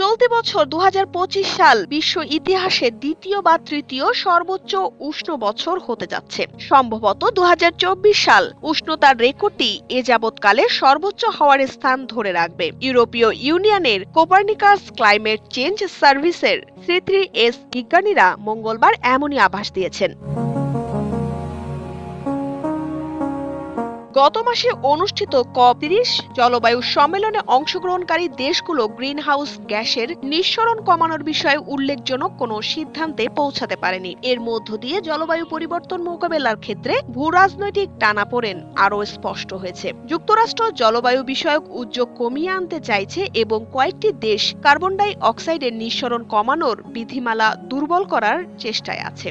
চলতি বছর দু হাজার পঁচিশ সাল বিশ্ব ইতিহাসে দ্বিতীয় বা তৃতীয় সর্বোচ্চ উষ্ণ বছর হতে যাচ্ছে। সম্ভবত দুহাজার চব্বিশ সাল উষ্ণতার রেকর্ডটি এ যাবৎকালে সর্বোচ্চ হওয়ার স্থান ধরে রাখবে। ইউরোপীয় ইউনিয়নের কোপার্নিকাস ক্লাইমেট চেঞ্জ সার্ভিসের থ্রি এস বিজ্ঞানীরা মঙ্গলবার এমনই আভাস দিয়েছেন। গত মাসে অনুষ্ঠিত কপ তিরিশ জলবায়ু সম্মেলনে অংশগ্রহণকারী দেশগুলো গ্রিনহাউস গ্যাসের নিঃসরণ কমানোর বিষয়ে উল্লেখজনক কোনো সিদ্ধান্তে পৌঁছাতে পারেনি। এর মধ্য দিয়ে জলবায়ু পরিবর্তন মোকাবেলার ক্ষেত্রে ভূরাজনৈতিক টানাপোড়েন আরও স্পষ্ট হয়েছে। যুক্তরাষ্ট্র জলবায়ু বিষয়ক উদ্যোগ কমিয়ে আনতে চাইছে এবং কয়েকটি দেশ কার্বন ডাই অক্সাইডের নিঃসরণ কমানোর বিধিমালা দুর্বল করার চেষ্টায় আছে।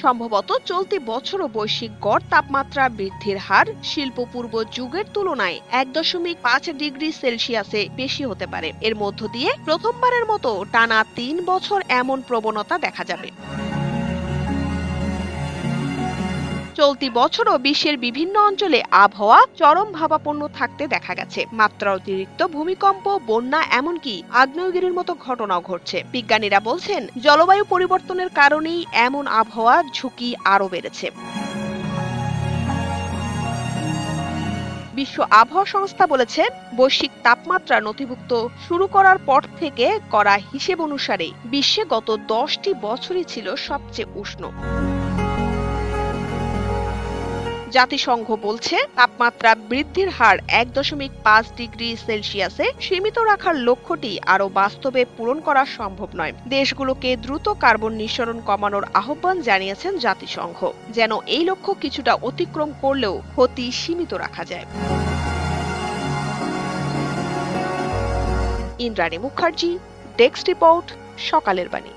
সম্ভবত চলতি বছরও বৈশ্বিক গড় তাপমাত্রা বৃদ্ধির হার শিল্প পূর্ব যুগের তুলনায় এক দশমিক পাঁচ ডিগ্রি সেলসিয়াসে বেশি হতে পারে। এর মধ্য দিয়ে প্রথমবারের মতো টানা তিন বছর এমন প্রবণতা দেখা যাবে। চলতি বছরও বিশ্বের বিভিন্ন অঞ্চলে আবহাওয়া চরম ভাবাপন্ন থাকতে দেখা গেছে। মাত্রা অতিরিক্ত ভূমিকম্প, বন্যা, এমনকি আগ্নেয়গিরির মতো ঘটনাও ঘটছে। বিজ্ঞানীরা বলছেন, জলবায়ু পরিবর্তনের কারণেই এমন আবহাওয়া ঝুঁকি আরও বেড়েছে। বিশ্ব আবহাওয়া সংস্থা বলেছে, বৈশ্বিক তাপমাত্রা নথিভুক্ত শুরু করার পর থেকে করা হিসেব অনুসারে বিশ্বে গত দশটি বছরই ছিল সবচেয়ে উষ্ণ। জাতিসংঘ বলছে, তাপমাত্রা বৃদ্ধির হার এক দশমিক পাঁচ ডিগ্রি সেলসিয়াসে সীমিত রাখার লক্ষ্যটি আরও বাস্তবে পূরণ করা সম্ভব নয়। দেশগুলোকে দ্রুত কার্বন নিঃসরণ কমানোর আহ্বান জানিয়েছেন জাতিসংঘ, যেন এই লক্ষ্য কিছুটা অতিক্রম করলেও ক্ষতি সীমিত রাখা যায়। ইন্দ্রাণী মুখার্জি, ডেস্ক রিপোর্ট, সকালের বাণী।